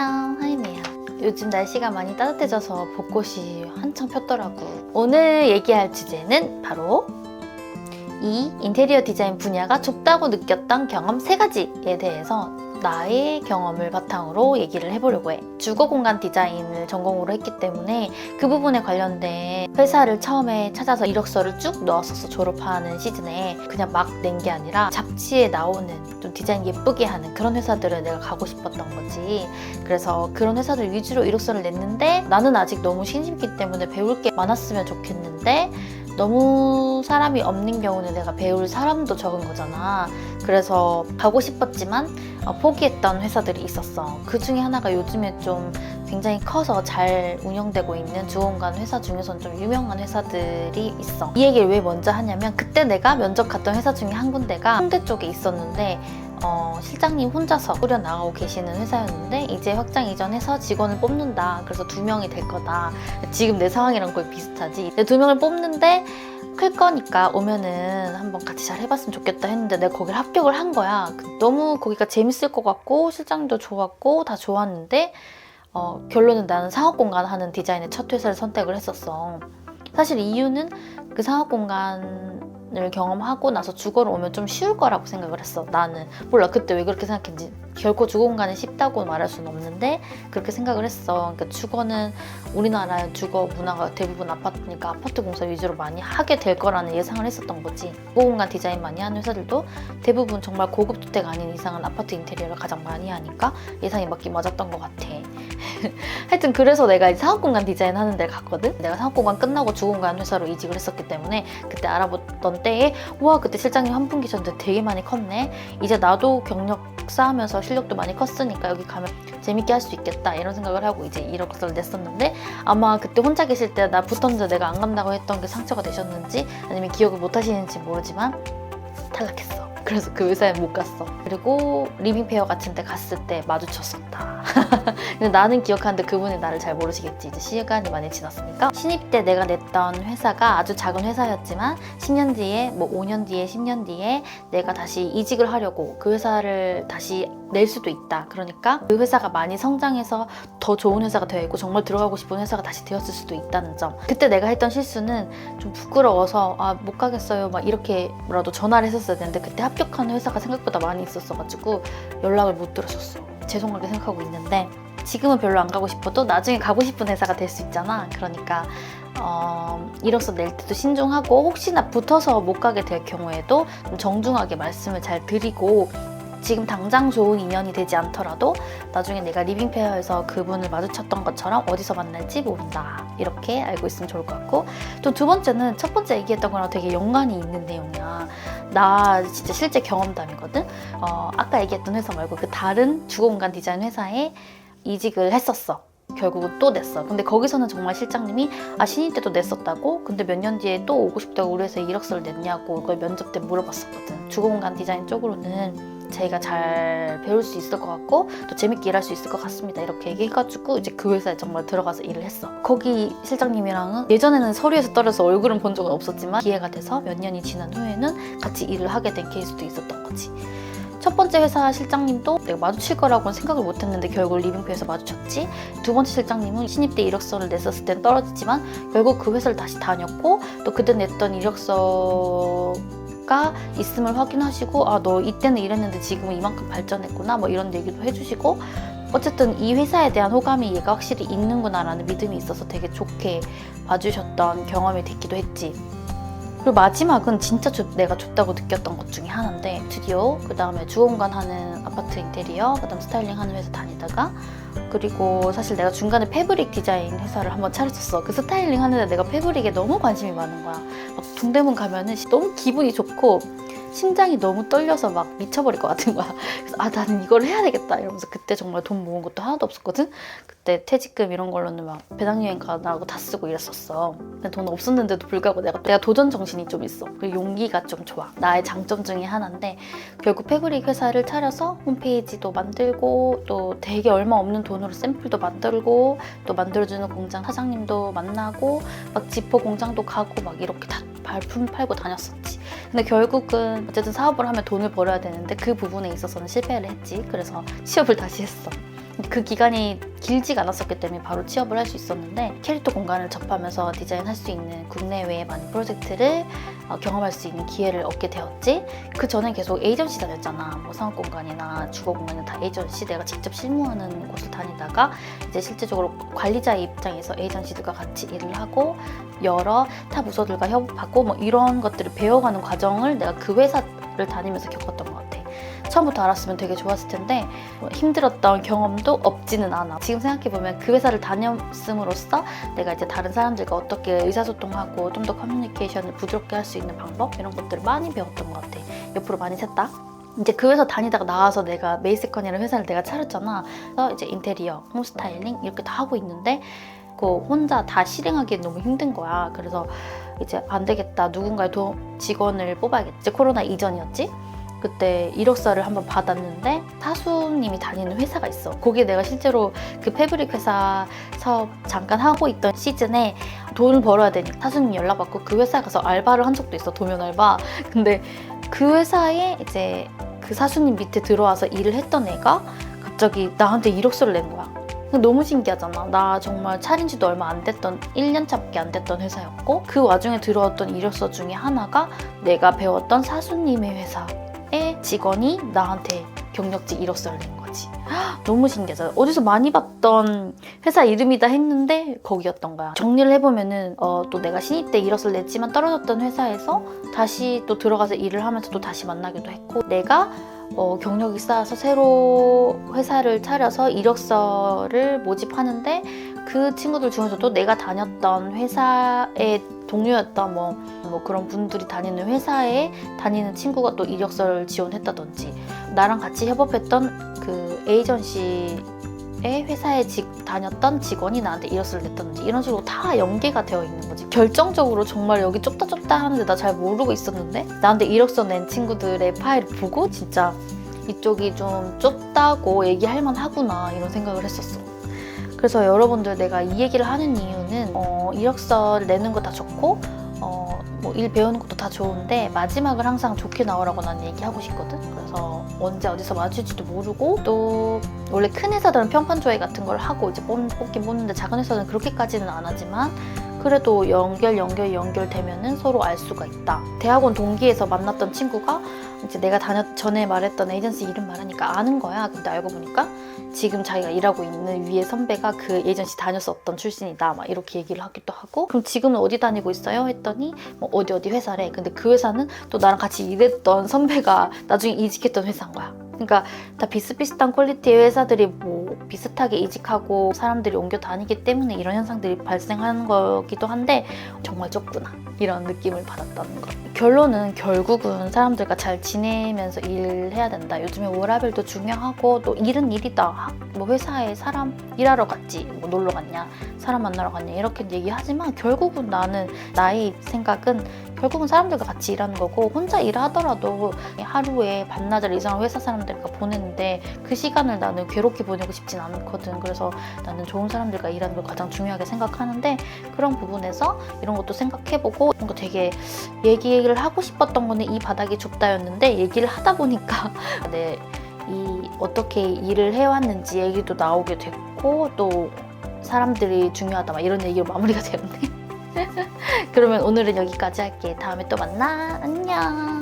안녕 하이미야. 요즘 날씨가 많이 따뜻해져서 벚꽃이 한창 폈더라고. 오늘 얘기할 주제는 바로 이 인테리어 디자인 분야가 좁다고 느꼈던 경험 세가지에 대해서 나의 경험을 바탕으로 얘기를 해보려고 해. 주거 공간 디자인을 전공으로 했기 때문에 그 부분에 관련된 회사를 처음에 찾아서 이력서를 쭉 넣었었어. 졸업하는 시즌에. 그냥 막 낸 게 아니라 잡지에 나오는 좀 디자인 예쁘게 하는 그런 회사들을 내가 가고 싶었던 거지. 그래서 그런 회사들 위주로 이력서를 냈는데 나는 아직 너무 신입이기 때문에 배울 게 많았으면 좋겠는데 너무 사람이 없는 경우는 내가 배울 사람도 적은 거잖아. 그래서 가고 싶었지만 어, 포기했던 회사들이 있었어. 그 중에 하나가 요즘에 좀 굉장히 커서 잘 운영되고 있는 주공간 회사 중에서는 좀 유명한 회사들이 있어. 이 얘기를 왜 먼저 하냐면 그때 내가 면접 갔던 회사 중에 한 군데가 홍대 쪽에 있었는데 어, 실장님 혼자서 꾸려 나가고 계시는 회사였는데 이제 확장 이전해서 직원을 뽑는다. 그래서 두 명이 될 거다. 지금 내 상황이랑 거의 비슷하지. 근데 두 명을 뽑는데 클 거니까 오면은 한번 같이 잘 해봤으면 좋겠다 했는데 내가 거기를 합격을 한 거야. 그- 너무 거기가 재밌을 것 같고 실장님도 좋았고 다 좋았는데 어, 결론은 나는 상업 공간 하는 디자인의 첫 회사를 선택을 했었어. 사실 이유는 그 상업 공간 을 경험하고 나서 주거로 오면 좀 쉬울 거라고 생각을 했어. 나는 몰라 그때 왜 그렇게 생각했는지 결코 주거 공간이 쉽다고 말할 수는 없는데 그렇게 생각을 했어. 그러니까 주거는 우리나라의 주거 문화가 대부분 아파트니까 아파트 공사 위주로 많이 하게 될 거라는 예상을 했었던 거지. 주거 공간 디자인 많이 하는 회사들도 대부분 정말 고급 주택 아닌 이상은 아파트 인테리어를 가장 많이 하니까 예상이 맞긴 맞았던 것 같아. 하여튼 그래서 내가 이제 사업공간 디자인 하는 데를 갔거든. 내가 사업공간 끝나고 주공간 회사로 이직을 했었기 때문에 그때 알아봤던 때에 와 그때 실장님 한 분 계셨는데 되게 많이 컸네. 이제 나도 경력 쌓으면서 실력도 많이 컸으니까 여기 가면 재밌게 할 수 있겠다 이런 생각을 하고 이제 이력서를 냈었는데 아마 그때 혼자 계실 때 나 붙었는데 내가 안 간다고 했던 게 상처가 되셨는지 아니면 기억을 못 하시는지 모르지만 탈락했어. 그래서 그 회사에 못 갔어. 그리고 리빙페어 같은 데 갔을 때 마주쳤었다. 근데 나는 기억하는데 그분이 나를 잘 모르시겠지. 이제 시간이 많이 지났으니까. 신입 때 내가 냈던 회사가 아주 작은 회사였지만 10년 뒤에, 뭐 5년 뒤에, 10년 뒤에 내가 다시 이직을 하려고 그 회사를 다시 낼 수도 있다. 그러니까 그 회사가 많이 성장해서 더 좋은 회사가 되어 있고 정말 들어가고 싶은 회사가 다시 되었을 수도 있다는 점. 그때 내가 했던 실수는 좀 부끄러워서 아 못 가겠어요 막 이렇게라도 전화를 했었어야 되는데 그때 합격한 회사가 생각보다 많이 있었어가지고 연락을 못 들었었어. 죄송하게 생각하고 있는데 지금은 별로 안 가고 싶어도 나중에 가고 싶은 회사가 될 수 있잖아. 그러니까 어, 이력서 낼 때도 신중하고 혹시나 붙어서 못 가게 될 경우에도 좀 정중하게 말씀을 잘 드리고 지금 당장 좋은 인연이 되지 않더라도 나중에 내가 리빙페어에서 그분을 마주쳤던 것처럼 어디서 만날지 모른다. 이렇게 알고 있으면 좋을 것 같고 또 두 번째는 첫 번째 얘기했던 거랑 되게 연관이 있는 내용이야. 나 진짜 실제 경험담이거든. 어, 아까 얘기했던 회사 말고 그 다른 주거공간 디자인 회사에 이직을 했었어. 결국은 또 냈어. 근데 거기서는 정말 실장님이 아 신입 때도 냈었다고. 근데 몇 년 뒤에 또 오고 싶다고 우리 회사에 이력서를 냈냐고 그걸 면접 때 물어봤었거든. 주거공간 디자인 쪽으로는 저희가 잘 배울 수 있을 것 같고 또 재밌게 일할 수 있을 것 같습니다. 이렇게 얘기해가지고 이제 그 회사에 정말 들어가서 일을 했어. 거기 실장님이랑은 예전에는 서류에서 떨어서 얼굴은 본 적은 없었지만 기회가 돼서 몇 년이 지난 후에는 같이 일을 하게 된 케이스도 있었던 거지. 첫 번째 회사 실장님도 내가 마주칠 거라고는 생각을 못 했는데 결국 리빙표에서 마주쳤지. 두 번째 실장님은 신입 때 이력서를 냈었을 땐 떨어지지만 결국 그 회사를 다시 다녔고 또 그때 냈던 이력서 가 있음을 확인하시고 아 너 이때는 이랬는데 지금은 이만큼 발전했구나 뭐 이런 얘기도 해주시고 어쨌든 이 회사에 대한 호감이 얘가 확실히 있는구나라는 믿음이 있어서 되게 좋게 봐주셨던 경험이 됐기도 했지. 그리고 마지막은 진짜 좋- 내가 좋다고 느꼈던 것 중에 하나인데 드디어 그 다음에 주공간 하는 아파트 인테리어 그 다음 스타일링 하는 회사 다니다가 그리고 사실 내가 중간에 패브릭 디자인 회사를 한번 차렸었어. 그 스타일링 하는데 내가 패브릭에 너무 관심이 많은 거야. 막 동대문 가면은 너무 기분이 좋고 심장이 너무 떨려서 막 미쳐버릴 것 같은 거야. 그래서 아 나는 이걸 해야 되겠다 이러면서 그때 정말 돈 모은 것도 하나도 없었거든 그때 퇴직금 이런 걸로는 막 배낭여행 가나고 다 쓰고 이랬었어. 근데 돈 없었는데도 불구하고 내가 내가 도전 정신이 좀 있어. 그리고 용기가 좀 좋아. 나의 장점 중에 하나인데 결국 패브릭 회사를 차려서 홈페이지도 만들고 또 되게 얼마 없는 돈으로 샘플도 만들고 또 만들어주는 공장 사장님도 만나고 막 지퍼 공장도 가고 막 이렇게 다 발품 팔고 다녔었지. 근데 결국은 어쨌든 사업을 하면 돈을 벌어야 되는데 그 부분에 있어서는 실패를 했지. 그래서 취업을 다시 했어 그 기간이 길지가 않았었기 때문에 바로 취업을 할 수 있었는데 캐릭터 공간을 접하면서 디자인할 수 있는 국내외의 많은 프로젝트를 어, 경험할 수 있는 기회를 얻게 되었지. 그 전에 계속 에이전시 다녔잖아. 뭐 상업 공간이나 주거 공간이나 다 에이전시 내가 직접 실무하는 곳을 다니다가 이제 실제적으로 관리자의 입장에서 에이전시들과 같이 일을 하고 여러 타 부서들과 협업하고 뭐 이런 것들을 배워가는 과정을 내가 그 회사를 다니면서 겪었던 것 같아. 처음부터 알았으면 되게 좋았을 텐데 뭐 힘들었던 경험도 없지는 않아. 지금 생각해보면 그 회사를 다녔음으로써 내가 이제 다른 사람들과 어떻게 의사소통하고 좀 더 커뮤니케이션을 부드럽게 할 수 있는 방법 이런 것들을 많이 배웠던 것 같아. 옆으로 많이 샜다. 이제 그 회사 다니다가 나와서 내가 메이스컨이라는 회사를 내가 차렸잖아. 그래서 이제 인테리어, 홈스타일링 이렇게 다 하고 있는데 그 혼자 다 실행하기엔 너무 힘든 거야. 그래서 이제 안 되겠다. 누군가의 도, 직원을 뽑아야겠지. 코로나 이전이었지. 그때 이력서를 한번 받았는데 사수님이 다니는 회사가 있어. 거기에 내가 실제로 그 패브릭 회사 사업 잠깐 하고 있던 시즌에 돈을 벌어야 되니까 사수님 연락 받고 그 회사에 가서 알바를 한 적도 있어. 도면 알바. 근데 그 회사에 이제 그 사수님 밑에 들어와서 일을 했던 애가 갑자기 나한테 이력서를 낸 거야. 너무 신기하잖아. 나 정말 차린 지도 얼마 안 됐던 1년차밖에 안 됐던 회사였고 그 와중에 들어왔던 이력서 중에 하나가 내가 배웠던 사수님의 회사 의 직원이 나한테 경력지 이력서를 낸 거지. 헉, 너무 신기하잖아. 어디서 많이 봤던 회사 이름이다 했는데 거기였던 거야. 정리를 해보면은 어, 또 내가 신입 때 이력서를 냈지만 떨어졌던 회사에서 다시 또 들어가서 일을 하면서 또 다시 만나기도 했고 내가 어, 경력이 쌓여서 새로 회사를 차려서 이력서를 모집하는데 그 친구들 중에서도 내가 다녔던 회사의 동료였던 뭐, 뭐 그런 분들이 다니는 회사에 다니는 친구가 또 이력서를 지원했다든지 나랑 같이 협업했던 그 에이전시의 회사에 직, 다녔던 직원이 나한테 이력서를 냈다든지 이런 식으로 다 연계가 되어 있는 거지. 결정적으로 정말 여기 좁다 좁다 하는데 나 잘 모르고 있었는데 나한테 이력서 낸 친구들의 파일을 보고 진짜 이쪽이 좀 좁다고 얘기할 만하구나 이런 생각을 했었어 그래서 여러분들 내가 이 얘기를 하는 이유는 어, 이력서를 내는 거 다 좋고 어, 뭐 일 배우는 것도 다 좋은데 마지막을 항상 좋게 나오라고 난 얘기하고 싶거든. 그래서 언제 어디서 마주칠지도 모르고 또 원래 큰 회사들은 평판 조회 같은 걸 하고 이제 뽑, 뽑긴 뽑는데 작은 회사는 그렇게까지는 안 하지만 그래도 연결 연결 연결되면은 서로 알 수가 있다. 대학원 동기에서 만났던 친구가 이제 내가 다녔 전에 말했던 에이전시 이름 말하니까 아는 거야. 근데 알고 보니까 지금 자기가 일하고 있는 위에 선배가 그 에이전시 다녔었던 출신이다. 막 이렇게 얘기를 하기도 하고 그럼 지금은 어디 다니고 있어요? 했더니 뭐 어디 어디 회사래. 근데 그 회사는 또 나랑 같이 일했던 선배가 나중에 이직했던 회사인 거야. 그러니까 다 비슷비슷한 퀄리티의 회사들이 뭐 비슷하게 이직하고 사람들이 옮겨 다니기 때문에 이런 현상들이 발생하는 거기도 한데 정말 좁구나 이런 느낌을 받았다는 거. 결론은 결국은 사람들과 잘 지내면서 일해야 된다. 요즘에 워라벨도 중요하고 또 일은 일이다. 하- 뭐 회사에 사람 일하러 갔지, 뭐 놀러 갔냐, 사람 만나러 갔냐 이렇게 얘기하지만 결국은 나는 나의 생각은 결국은 사람들과 같이 일하는 거고 혼자 일하더라도 하루에 반나절 이상을 회사 사람들과 보내는데 그 시간을 나는 괴롭게 보내고 싶진 않거든. 그래서 나는 좋은 사람들과 일하는 걸 가장 중요하게 생각하는데 그런 부분에서 이런 것도 생각해보고 뭔가 되게 얘기를 하고 싶었던 거는 이 바닥이 좁다였는데 얘기를 하다 보니까 내 이 어떻게 일을 해왔는지 얘기도 나오게 됐고 또 사람들이 중요하다 막 이런 얘기로 마무리가 되었네. 그러면 오늘은 여기까지 할게. 다음에 또 만나. 안녕.